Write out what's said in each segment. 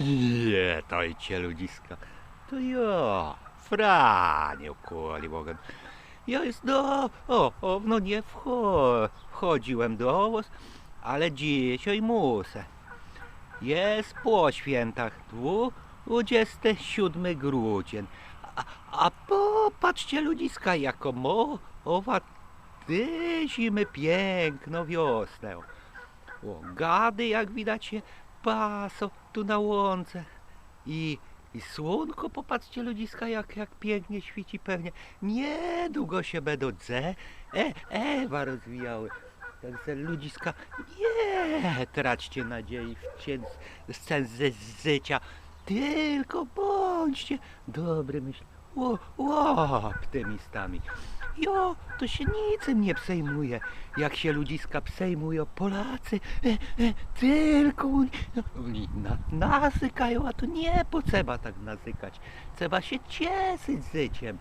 Witajcie ludziska. To ja, Franio Koliwogan. Ja jest do... O, o, no nie wcho, wchodziłem do was, ale dzisiaj muszę. Jest po świętach, 27 grudzień. A, a popatrzcie ludziska, jako mowa ty zimy piękno wiosnę. O, gady jak widać paso tu na łące. I, i słonko, popatrzcie ludziska, jak, jak pięknie świeci pewnie. Niedługo się będą dze, e, ewa rozwijały. Także ludziska, nie traćcie nadziei w cień scen ze życia. Tylko bądźcie dobry myśl, ło- optymistami. Jo, to się niczym nie przejmuje, jak się ludziska przejmują Polacy. E, e, tylko oni, no, na, nasykają, a to nie potrzeba tak nazykać. Trzeba się cieszyć życiem.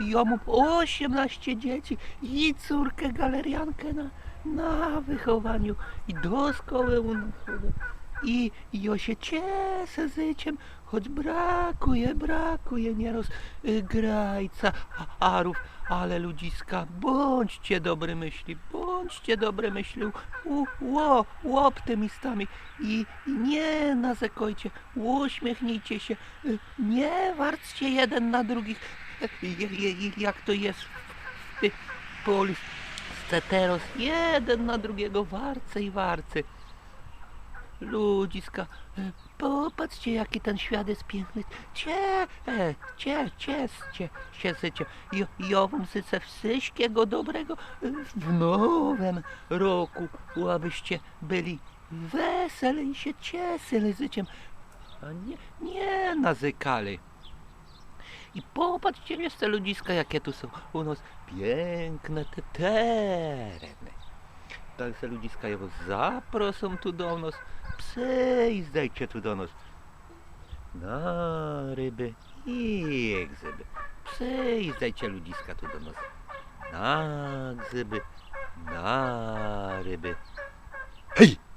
Ja mam 18 dzieci i córkę galeriankę na, na wychowaniu i do szkoły un- i i ja się cieszę życiem, choć brakuje, brakuje nieraz y, grajca, arów, ale ludziska, bądźcie dobre myśli, bądźcie dobre myśli, u, ło, optymistami i, nie nazekojcie, uśmiechnijcie się, y, nie warczcie jeden na drugich, y, jak to jest w polis, steteros, jeden na drugiego warce i warcy. Ludziska, e, popatrzcie jaki ten świat jest piękny. Cie, e, cie, ciescie się życie. Ja, ja wam życzę wszystkiego dobrego w nowym roku, abyście byli weseli i się cieszyli życiem, a nie, nie nazykali. I popatrzcie jeszcze ludziska, jakie tu są u nas piękne te tereny. Także ludziska, ja was zaproszą tu do nas. Przyjeżdżajcie tu do nas. Na ryby i grzyby. Przyjeżdżajcie ludziska tu do nas. Na grzyby, na ryby. Hej!